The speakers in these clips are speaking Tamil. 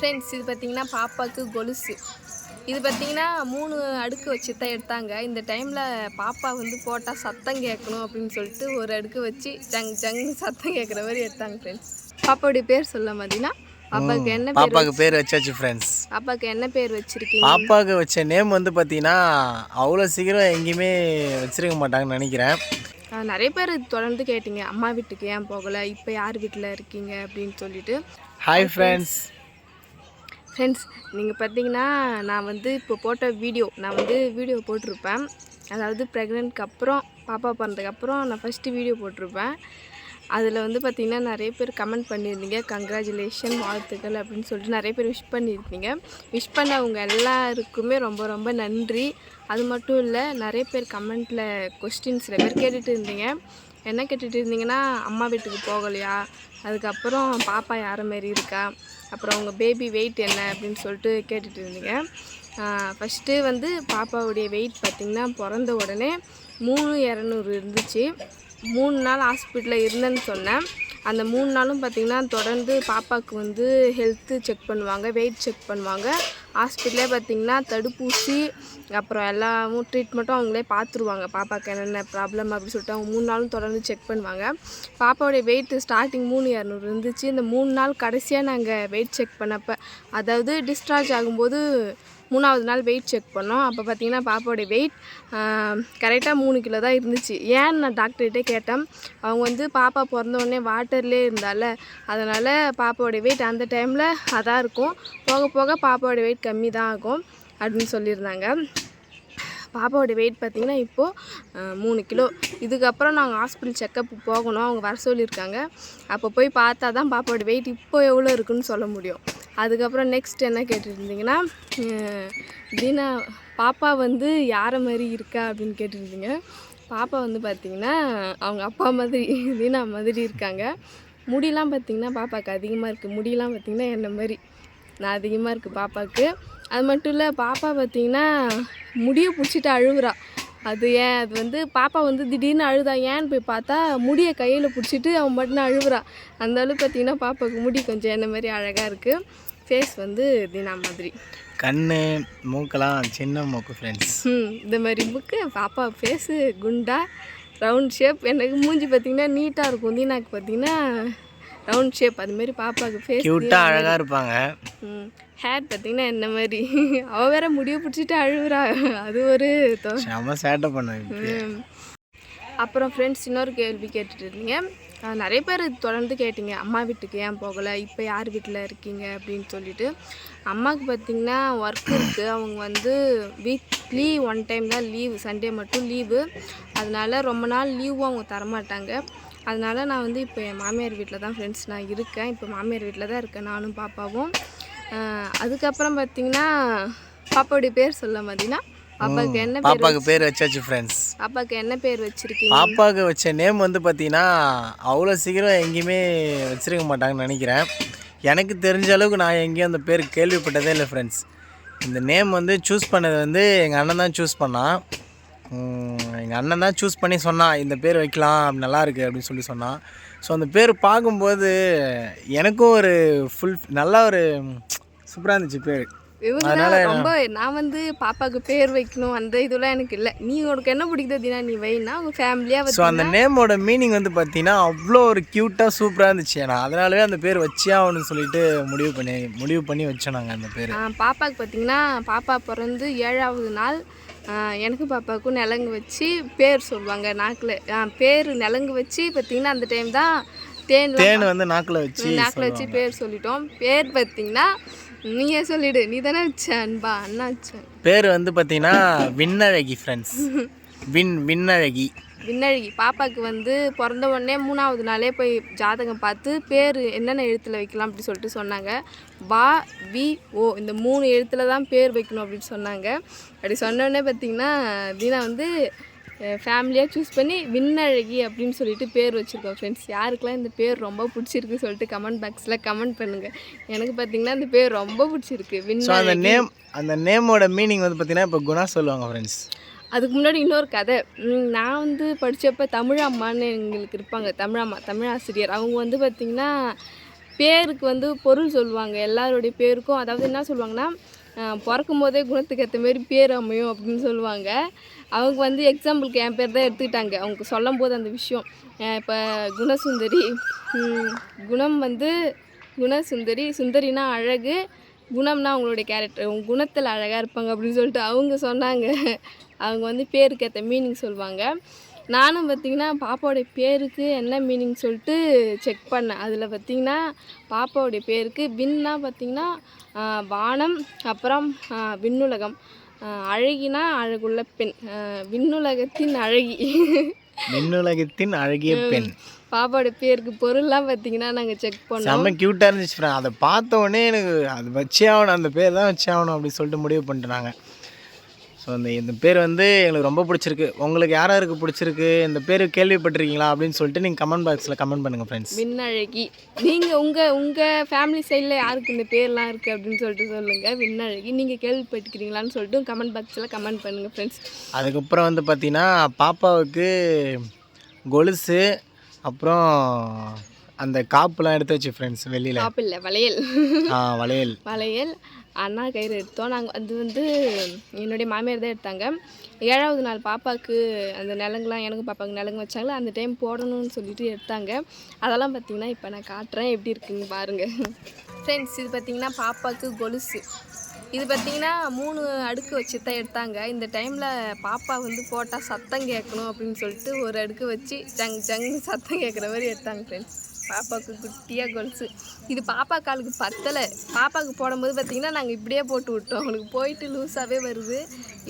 ஃப்ரெண்ட்ஸ் இது பார்த்தீங்கன்னா பாப்பாவுக்கு கொலுசு. இது பார்த்தீங்கன்னா மூணு அடுக்கு வச்சு தான் எடுத்தாங்க. இந்த டைமில் பாப்பா வந்து போட்டால் சத்தம் கேட்கணும் அப்படின்னு சொல்லிட்டு ஒரு அடுக்கு வச்சு ஜங் ஜங் சத்தம் கேட்குற மாதிரி எடுத்தாங்க ஃப்ரெண்ட்ஸ் பாப்பாவுடைய பேர் சொல்ல மாதிரினா பாப்பாவுக்கு என்ன பேர் பாப்பாவுக்கு பேர் வச்சாச்சு ஃப்ரெண்ட்ஸ் பாப்பாவுக்கு என்ன பேர் வச்சிருக்கீங்க? பாப்பாவுக்கு வச்ச நேம் வந்து பார்த்தீங்கன்னா அவ்வளோ சீக்கிரம் எங்கேயுமே வச்சிருக்க மாட்டாங்கன்னு நினைக்கிறேன். நிறைய பேர் தொடர்ந்து கேட்டீங்க. அம்மா வீட்டுக்கு ஏன் போகலை? இப்போ யார் வீட்டில் இருக்கீங்க? அப்படின்னு சொல்லிட்டு. ஹாய் ஃப்ரெண்ட்ஸ் ஃப்ரெண்ட்ஸ் நீங்கள் பார்த்தீங்கன்னா நான் வந்து இப்போ போட்ட வீடியோ நான் வந்து வீடியோ போட்டிருப்பேன். அதாவது ப்ரெக்னென்ட்க்கு அப்புறம் பாப்பா பிறந்ததுக்கப்புறம் நான் ஃபஸ்ட்டு வீடியோ போட்டிருப்பேன். அதில் வந்து பார்த்திங்கன்னா நிறைய பேர் கமெண்ட் பண்ணியிருந்தீங்க. கங்க்ராச்சுலேஷன் வாழ்த்துக்கள் அப்படின்னு சொல்லிட்டு நிறைய பேர் விஷ் பண்ணியிருந்தீங்க. விஷ் பண்ணவங்க எல்லாருக்குமே ரொம்ப ரொம்ப நன்றி. அது மட்டும் இல்லை நிறைய பேர் கமெண்ட்டில் கொஸ்டின் சில பேர் கேட்டுகிட்டு இருந்தீங்க. என்ன கேட்டுகிட்டு இருந்தீங்கன்னா அம்மா வீட்டுக்கு போகலையா? அதுக்கப்புறம் பாப்பா யார மாரி இருக்கா? அப்புறம் உங்கள் பேபி வெயிட் என்ன அப்படின்னு சொல்லிட்டு கேட்டுட்டு இருந்தீங்க. ஃபஸ்ட்டு வந்து பாப்பாவுடைய வெயிட் பார்த்திங்கன்னா பிறந்த உடனே மூணு இரநூறு இருந்துச்சு. மூணு நாள் ஹாஸ்பிட்டலில் இருந்தேன்னு சொன்னேன். அந்த மூணு நாளும் பார்த்திங்கன்னா தொடர்ந்து பாப்பாவுக்கு வந்து ஹெல்த்து செக் பண்ணுவாங்க வெயிட் செக் பண்ணுவாங்க. ஹாஸ்பிட்டலே பார்த்திங்கன்னா தடுப்பூசி அப்புறம் எல்லாமும் ட்ரீட்மெண்ட்டும் அவங்களே பார்த்துருவாங்க. பாப்பாவுக்கு என்னென்ன ப்ராப்ளம் அப்படின்னு சொல்லிட்டு அவங்க மூணு நாளும் தொடர்ந்து செக் பண்ணுவாங்க. பாப்பாவுடைய வெயிட் ஸ்டார்டிங் மூணு இரநூறு இருந்துச்சு. இந்த மூணு நாள் கடைசியாக நாங்கள் வெயிட் செக் பண்ணப்போ அதாவது டிஸ்சார்ஜ் ஆகும்போது மூணாவது நாள் வெயிட் செக் பண்ணோம். அப்போ பார்த்தீங்கன்னா பாப்பாவோடய வெயிட் கரெக்டாக மூணு கிலோ தான் இருந்துச்சு. ஏன்னு நான் டாக்டர்கிட்ட கேட்டேன். அவங்க வந்து பாப்பா பிறந்த உடனே வாட்டர்லேயே இருந்தால. அதனால் பாப்பாவோடய வெயிட் அந்த டைமில் அதான் இருக்கும். போக போக பாப்பாவோடய வெயிட் கம்மி தான் ஆகும் அப்படின்னு சொல்லியிருந்தாங்க. பாப்பாவோட வெயிட் பார்த்திங்கன்னா இப்போது மூணு கிலோ. இதுக்கப்புறம் நாங்கள் ஹாஸ்பிட்டல் செக்கப் போகணும். அவங்க வர சொல்லியிருக்காங்க. அப்போ போய் பார்த்தா தான் பாப்பாவோட வெயிட் இப்போ எவ்வளோ இருக்குன்னு சொல்ல முடியும். அதுக்கப்புறம் நெக்ஸ்ட் என்ன கேட்டுருந்தீங்கன்னா தினா தீனா பாப்பா வந்து யாரை மாதிரி இருக்கா அப்படின்னு கேட்டிருந்தீங்க. பாப்பா வந்து பார்த்திங்கன்னா அவங்க அப்பா மாதிரி தீனா மாதிரி இருக்காங்க. முடியெலாம் பார்த்திங்கன்னா பாப்பாவுக்கு அதிகமாக இருக்குது முடியெல்லாம் பார்த்திங்கன்னா என்ன மாதிரி? நான் அதிகமாக இருக்குது பாப்பாவுக்கு அது மட்டும் இல்லை பாப்பா பார்த்திங்கன்னா முடியை பிடிச்சிட்டு அழுகுறா அது ஏன்? அது வந்து பாப்பா வந்து திடீர்னு அழுதா? ஏன்னு போய் பார்த்தா முடியை கையில் பிடிச்சிட்டு அவன் மட்டும் அழுகுறா அந்த அளவுக்கு பார்த்திங்கன்னா பாப்பாவுக்கு முடி கொஞ்சம் என்ன மாதிரி அழகாக இருக்குது ஃபேஸ் வந்து தினா மாதிரி. கண் மூக்கெல்லாம் சின்ன மூக்கு ஃப்ரெண்ட்ஸ் ம் இந்த மாதிரி புக்கு பாப்பா ஃபேஸு குண்டா ரவுண்ட் ஷேப் எனக்கு மூஞ்சி பார்த்திங்கன்னா நீட்டாக இருக்கும். தீனாக்கு பார்த்திங்கன்னா ரவுண்ட் ஷேப் அதுமாரி பாப்பாவுக்கு ஃபேஸ் க்யூட்டாக அழகாக இருப்பாங்க. ஹேர் பார்த்தீங்கன்னா என்ன மாதிரி? அவ வேற முடிய பிடிச்சிட்டு அழுவுறா. அது ஒரு செம சேட்டை பண்ணுவேன். ம். அப்புறம் ஃப்ரெண்ட்ஸ் இன்னொரு கேள்வி கேட்டுட்டு இருந்தீங்க. நிறைய பேர் தொடர்ந்து கேட்டீங்க. அம்மா வீட்டுக்கு ஏன் போகலை? இப்போ யார் வீட்டில் இருக்கீங்க? அப்படின்னு சொல்லிட்டு. அம்மாவுக்கு பார்த்தீங்கன்னா ஒர்க் இருக்குது அவங்க வந்து வீக்லி ஒன் டைம் தான் லீவு சண்டே மட்டும் லீவு அதனால ரொம்ப நாள் லீவும் அவங்க தரமாட்டாங்க. அதனால் நான் வந்து இப்போ என் மாமியார் வீட்டில் தான் ஃப்ரெண்ட்ஸ் நான் இருக்கேன். இப்போ மாமியார் வீட்டில் தான் இருக்கேன் நானும் பாப்பாவும். அதுக்கப்புறம் பார்த்தீங்கன்னா பாப்பாவுடைய பேர் சொல்ல மாதிரினா பாப்பாவுக்கு என்ன பேர் பாப்பாவுக்கு பேர் வச்சாச்சு ஃப்ரெண்ட்ஸ் பாப்பாவுக்கு என்ன பேர் வச்சிருக்கீங்க? பாப்பாவுக்கு வச்ச நேம் வந்து பார்த்தீங்கன்னா அவ்வளோ சீக்கிரம் எங்கேயுமே வச்சிருக்க மாட்டாங்கன்னு நினைக்கிறேன். எனக்கு தெரிஞ்ச அளவுக்கு நான் எங்கேயும் அந்த பேர் கேள்விப்பட்டதே இல்லை ஃப்ரெண்ட்ஸ் இந்த நேம் வந்து சூஸ் பண்ணது வந்து எங்கள் அண்ணன் தான் சூஸ் பண்ணான் எங்கள் அண்ணன் தான் சூஸ் பண்ணி சொன்னான் இந்த பேர் வைக்கலாம் அப்படி நல்லா இருக்கு அப்படின்னு சொல்லி சொன்னான் ஸோ அந்த பேர் பார்க்கும்போது எனக்கும் ஒரு ஃபுல் நல்லா ஒரு சூப்பராக இருந்துச்சு பேர். இவங்க ரொம்ப நான் வந்து பாப்பாவுக்கு பேர் வைக்கணும் அந்த இதெல்லாம் எனக்கு இல்லை. நீ உனக்கு என்ன பிடிக்குதோ தினா நீ வைனா உங்கள் ஃபேமிலியாக ஸோ அந்த நேமோட மீனிங் வந்து பார்த்தீங்கன்னா அவ்வளோ ஒரு க்யூட்டாக சூப்பராக இருந்துச்சு. நான் அதனாலவே அந்த பேர் வச்சே ஆகணும்னு சொல்லிட்டு முடிவு பண்ணி முடிவு பண்ணி வச்சோம் நாங்கள் அந்த பேர். பாப்பாவுக்கு பார்த்தீங்கன்னா பாப்பா பிறந்து ஏழாவது நாள் எனக்கு பாப்பாவுக்கும் நிலங்கு வச்சு பேர் சொல்லுவாங்க நாக்கில். பேர் நிலங்கு வச்சு பார்த்தீங்கன்னா அந்த டைம் தான் தேன் தேன் வந்து நாக்கில் வச்சு நாக்கில் வச்சு பேர் சொல்லிட்டோம். பேர் பார்த்தீங்கன்னா நீயே சொல்லிடு. நீ தானே வச்ச அன்பா? அண்ணா வச்சேன் பேர் வந்து பார்த்தீங்கன்னா விண்ணழகி ஃப்ரெண்ட்ஸ் விண் விண்ணழகி. விண்ணழகி. பாப்பாவுக்கு வந்து பிறந்த உடனே மூணாவது நாளே போய் ஜாதகம் பார்த்து பேர் என்னென்ன எழுத்தில் வைக்கலாம் அப்படி சொல்லிட்டு சொன்னாங்க. பா வி ஓ. இந்த மூணு எழுத்தில் தான் பேர் வைக்கணும் அப்படின்னு சொன்னாங்க. அப்படி சொன்னோடனே பார்த்தீங்கன்னா தீனா வந்து ஃபேமிலியாக சூஸ் பண்ணி விண்ணழகி அப்படின்னு சொல்லிட்டு பேர் வச்சுருக்கோம். ஃப்ரெண்ட்ஸ் யாருக்கெல்லாம் இந்த பேர் ரொம்ப பிடிச்சிருக்கு சொல்லிட்டு கமெண்ட் பாக்ஸில் கமெண்ட் பண்ணுங்கள் எனக்கு பார்த்தீங்கன்னா இந்த பேர் ரொம்ப பிடிச்சிருக்கு. ஸோ அந்த நேம் அந்த நேமோட மீனிங் வந்து பார்த்தீங்கன்னா இப்போ குணா சொல்லுவாங்க ஃப்ரெண்ட்ஸ் அதுக்கு முன்னாடி இன்னொரு கதை. நான் வந்து படித்தப்ப தமிழ் அம்மான்னு எங்களுக்கு இருப்பாங்க. தமிழ் அம்மா தமிழ் ஆசிரியர். அவங்க வந்து பார்த்திங்கன்னா பேருக்கு வந்து பொருள் சொல்லுவாங்க. எல்லாருடைய பேருக்கும் அதாவது என்ன சொல்லுவாங்கன்னா பிறக்கும் போதே குணத்துக்கு ஏற்ற மாரி பேர் அமையும் அப்படின்னு சொல்லுவாங்க. அவங்க வந்து எக்ஸாம்பிளுக்கு என் பேர் தான் எடுத்துக்கிட்டாங்க. அவங்க சொல்லும் போது அந்த விஷயம். இப்போ குணசுந்தரி குணம் வந்து குணசுந்தரி சுந்தரினா அழகு குணம்னா அவங்களுடைய கேரக்டர் அவங்க குணத்தில் அழகாக இருப்பாங்க அப்படின்னு சொல்லிட்டு அவங்க சொன்னாங்க. அவங்க வந்து பேருக்கு ஏற்ற மீனிங் சொல்லுவாங்க. நானும் பார்த்தீங்கன்னா பாப்பாவுடைய பேருக்கு என்ன மீனிங் சொல்லிட்டு செக் பண்ணேன். அதில் பார்த்தீங்கன்னா பாப்பாவுடைய பேருக்கு வின்னா பார்த்தீங்கன்னா வானம் அப்புறம் விண்ணுலகம். அழகினா அழகுள்ள பெண். விண்ணுலகத்தின் அழகி. மின்னுலகத்தின் அழகிய பெண். பாப்பாவோட பேருக்கு பொருள்லாம் பார்த்தீங்கன்னா நாங்கள் செக் பண்ணோம். செம்ம க்யூட்டாக இருந்துச்சு. அதை பார்த்த உடனே எனக்கு அது வச்சே ஆகணும் அந்த பேர் தான் வச்சே ஆகணும் அப்படின்னு சொல்லிட்டு முடிவு பண்ணிட்டாங்க. ஸோ இந்த இந்த பேர் வந்து எங்களுக்கு ரொம்ப பிடிச்சிருக்கு. உங்களுக்கு யார் யாருக்கு பிடிச்சிருக்கு? இந்த பேர் கேள்விப்பட்டிருக்கீங்களா? அப்படின்னு சொல்லிட்டு நீங்கள் கமெண்ட் பாக்ஸில் கமெண்ட் பண்ணுங்கள் ஃப்ரெண்ட்ஸ் விண்ணழகி. நீங்கள் உங்கள் உங்கள் ஃபேமிலி சைடில் யாருக்கு இந்த பேர்லாம் இருக்குது அப்படின்னு சொல்லிட்டு சொல்லுங்கள் விண்ணழகி. நீங்கள் கேள்விப்பட்டுக்கிறீங்களான்னு சொல்லிட்டு கமெண்ட் பாக்ஸில் கமெண்ட் பண்ணுங்கள் ஃப்ரெண்ட்ஸ் அதுக்கப்புறம் வந்து பார்த்தீங்கன்னா பாப்பாவுக்கு கொலுசு அப்புறம் அந்த காப்புலாம் எடுத்து வச்சு ஃப்ரெண்ட்ஸ் வெளியில். டாப் இல்லை வளையல் வளையல். வளையல். அண்ணா கயிறு எடுத்தோம். நாங்கள் அது வந்து என்னுடைய மாமியார் தான் எடுத்தாங்க. ஏழாவது நாள் பாப்பாவுக்கு அந்த நிலங்குலாம் எனக்கு பாப்பாவுக்கு நிலங்கு வச்சாங்களே அந்த டைம் போடணும்னு சொல்லிட்டு எடுத்தாங்க. அதெல்லாம் பார்த்தீங்கன்னா இப்போ நான் காட்டுறேன். எப்படி இருக்குன்னு பாருங்கள் ஃப்ரெண்ட்ஸ் இது பார்த்தீங்கன்னா பாப்பாவுக்கு கொலுசு. இது பார்த்தீங்கன்னா மூணு அடுக்கு வச்சு தான் எடுத்தாங்க. இந்த டைமில் பாப்பா வந்து போட்டால் சத்தம் கேட்கணும் அப்படின்னு சொல்லிட்டு ஒரு அடுக்கு வச்சு ஜங் ஜங் சத்தம் கேட்குற மாதிரி எடுத்தாங்க ஃப்ரெண்ட்ஸ் பாப்பாவுக்கு குட்டியாக கொலுசு இது பாப்பா காலுக்கு பத்தலை. பாப்பாவுக்கு போடும்போது பார்த்தீங்கன்னா நாங்கள் இப்படியே போட்டு விட்டோம். அவளுக்கு போயிட்டு லூஸாகவே வருது.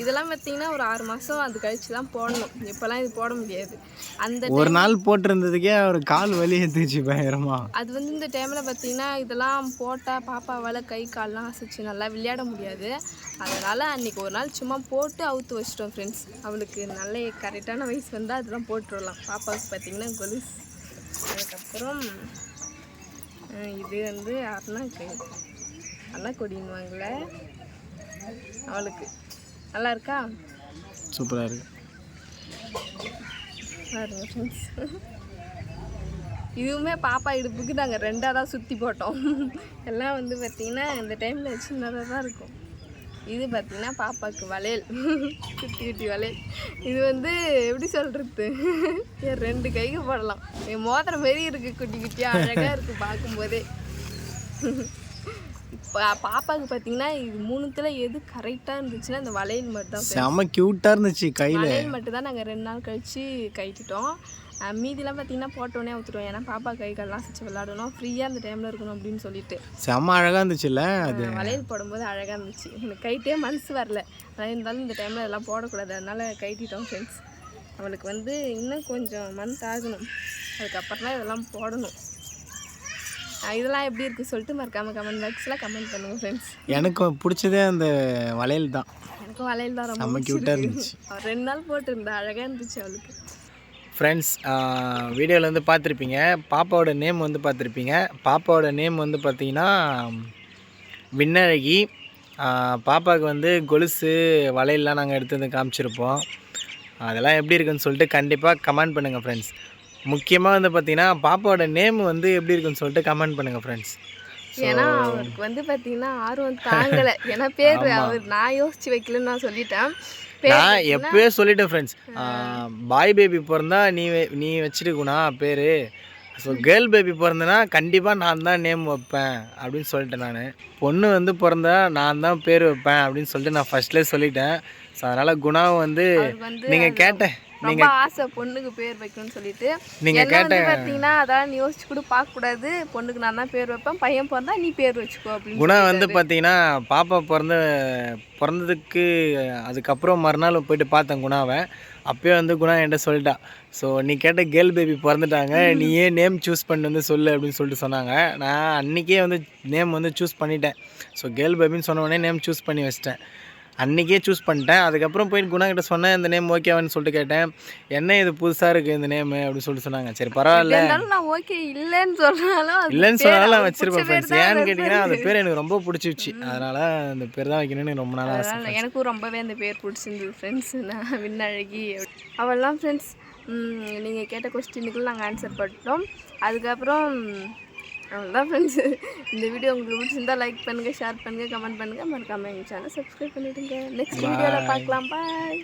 இதெல்லாம் பார்த்தீங்கன்னா ஒரு ஆறு மாதம் அது கழிச்சு தான் போடணும். இப்போல்லாம் இது போட முடியாது. அந்த ஒரு நாள் போட்டிருந்ததுக்கே அவர் கால் வலி எடுத்துச்சு பயங்கரமா. அது வந்து இந்த டைமில் பார்த்தீங்கன்னா இதெல்லாம் போட்டால் பாப்பாவால் கை கால்லாம் அசைச்சு நல்லா விளையாட முடியாது. அதனால் அன்றைக்கி ஒரு நாள் சும்மா போட்டு அவுத்து வச்சிட்டோம் ஃப்ரெண்ட்ஸ் அவளுக்கு நல்ல கரெக்டான வயசு வந்தால் அதெல்லாம் போட்டுடலாம். பாப்பாவுக்கு பார்த்தீங்கன்னா கொலுஸ் அதுக்கப்புறம் இது வந்து அருணாக்கு அருணாக்கொடின்னுவாங்கள அவளுக்கு. நல்லா இருக்கா? சூப்பராக இருக்கு. பாருங்க ஃப்ரெண்ட்ஸ் இதுவுமே பாப்பா இடுப்புக்கு நாங்கள் ரெண்டாக தான் சுற்றி போட்டோம். எல்லாம் வந்து பார்த்திங்கன்னா இந்த டைமில் சின்னதாக தான் இருக்கும். இது பார்த்திங்கன்னா பாப்பாவுக்கு வளையல். குட்டி குட்டி வளையல். இது வந்து எப்படி சொல்கிறது என் ரெண்டு கைக்கு போடலாம். என் மோதிரம் மாரி இருக்குது குட்டி குட்டியாக அழகாக இருக்குது பார்க்கும்போதே இப்போ பாப்பாவுக்கு பார்த்தீங்கன்னா இது மூணுத்தில் எது கரெக்டாக இருந்துச்சுன்னா இந்த வளையல் மட்டும் தான் செம க்யூட்டாக இருந்துச்சு கையில். வளையல் மட்டும் தான் நாங்கள் ரெண்டு நாள் கழித்து கட்டிட்டோம் மீதிலாம் பார்த்தீங்கன்னா போட்டோன்னே ஊற்றுருவோம் ஏன்னா பாப்பா கை கால்லாம் வச்சு விளாடணும் ஃப்ரீயாக அந்த டைமில் இருக்கணும் அப்படின்னு சொல்லிட்டு. செம அழகாக இருந்துச்சுல்ல அது? வளையல் போடும்போது அழகாக இருந்துச்சு. எனக்கு கைட்டே மனசு வரல. ஆனால் இருந்தாலும் இந்த டைமில் இதெல்லாம் போடக்கூடாது. அதனால் கைட்டிட்டோம் ஃப்ரெண்ட்ஸ் அவளுக்கு வந்து இன்னும் கொஞ்சம் மந்த் ஆகணும். அதுக்கப்புறம் தான் இதெல்லாம் போடணும். இதெல்லாம் எப்படி இருக்குது சொல்லிட்டு மறக்காமல் கமெண்ட் பாக்ஸில் கமெண்ட் பண்ணுங்கள் ஃப்ரெண்ட்ஸ் எனக்கு பிடிச்சதே அந்த வளையல் தான். எனக்கும் வளையல் தான் ரொம்ப செம்ம க்யூட்டாக. இருந்துச்சு. ரெண்டு நாள் போட்டிருந்தா அழகாக இருந்துச்சு அவளுக்கு. ஃப்ரெண்ட்ஸ் வீடியோவில் வந்து பார்த்துருப்பீங்க. பாப்பாவோட நேம் வந்து பார்த்துருப்பீங்க. பாப்பாவோட நேம் வந்து பார்த்தீங்கன்னா விண்ணழகி பாப்பாவுக்கு வந்து கொலுசு வளையல்லாம் நாங்கள் எடுத்து வந்து காமிச்சிருப்போம். அதெல்லாம் எப்படி இருக்குன்னு சொல்லிட்டு கண்டிப்பாக கமெண்ட் பண்ணுங்கள் ஃப்ரெண்ட்ஸ் முக்கியமாக வந்து பார்த்தீங்கன்னா பாப்பாவோட நேம் வந்து எப்படி இருக்குன்னு சொல்லிட்டு கமெண்ட் பண்ணுங்கள் ஃப்ரெண்ட்ஸ் ஏன்னா அவருக்கு வந்து பார்த்தீங்கன்னா ஆர்வம் தாங்கலை. ஏன்னா பேர் அவர் நான் யோசிச்சு வைக்கலன்னு நான் சொல்லிட்டேன். நான் எப்பயே சொல்லிட்டேன் ஃப்ரெண்ட்ஸ் பாய் பேபி பிறந்தா நீ நீ வச்சிருக்குண்ணா பேர். ஸோ கேர்ள் பேபி பிறந்தனா கண்டிப்பாக நான் தான் நேம் வைப்பேன் அப்படின்னு சொல்லிட்டேன் நான். பொண்ணு வந்து பிறந்தா நான் தான் பேர் வைப்பேன் அப்படின்னு சொல்லிட்டு நான் ஃபர்ஸ்ட்லேயே சொல்லிட்டேன். ஸோ அதனால் குணாவும் வந்து நீங்கள் கேட்ட ரொம்ப ஆசை பொண்ணுக்கு பேர் வைக்கணும்னு சொல்லிட்டு. என்ன வந்து பார்த்தீங்கன்னா அதான் யோசிச்சு கூட பார்க்கக்கூடாது. பொண்ணுக்கு நான் தான் பேர் வைப்பேன். பையன் பிறந்தா நீ பேர் வச்சுக்கோ அப்படின்னு குணா வந்து பார்த்தீங்கன்னா பாப்பா பிறந்த பிறந்ததுக்கு அதுக்கப்புறம் மறுநாள் போயிட்டு பார்த்தேன் குணாவை. அப்பயே வந்து குணா என்கிட்ட சொல்லிட்டா. ஸோ நீ கேட்ட கேர்ள் பேபி பிறந்துட்டாங்க. நீ ஏன் நேம் சூஸ் பண்ணி வந்து சொல்லு அப்படின்னு சொல்லிட்டு சொன்னாங்க. நான் அன்றைக்கே வந்து நேம் வந்து சூஸ் பண்ணிட்டேன். ஸோ கேர்ள் பேபின்னு சொன்ன உடனே நேம் சூஸ் பண்ணி வச்சிட்டேன். அன்றைக்கே சூஸ் பண்ணிட்டேன். அதுக்கப்புறம் போயிட்டு குணா கிட்ட சொன்னேன் இந்த நேம் ஓகேவான்னு சொல்லிட்டு கேட்டேன். என்ன இது புதுசாக இருக்குது இந்த நேம் அப்படின்னு சொல்லிட்டு சொன்னாங்க. சரி பரவாயில்ல. நான் ஓகே இல்லைன்னு சொன்னாலும் இல்லைன்னு சொன்னாலும் நான் வச்சிருப்பேன் ஃப்ரெண்ட்ஸ் ஏன்னு கேட்டிங்கன்னா அந்த பேர் எனக்கு ரொம்ப பிடிச்சிருச்சு. அதனால அந்த பேர் தான் வைக்கணும்னு ரொம்ப நாள் ஆசை எனக்கும் ரொம்பவே அந்த பேர் பிடிச்சிருந்தது ஃப்ரெண்ட்ஸ் நான் விண்ணழகி. அவெல்லாம் ஃப்ரெண்ட்ஸ் நீங்கள் கேட்ட கொஸ்டினுக்குள்ள நாங்கள் ஆன்சர் பண்ணிட்டோம். அதுக்கப்புறம் அவ்வளோதான் ஃப்ரெண்ட்ஸ் இந்த வீடியோ உங்களுக்கு பிடிச்சிருந்தா லைக் பண்ணுங்கள் ஷேர் பண்ணுங்கள் கமெண்ட் பண்ணுங்கள் மறக்காமல் எங்கள் சேனல் சப்ஸ்கிரைப் பண்ணிவிடுங்க நெக்ஸ்ட் வீடியோவில் பார்க்கலாம். பாய்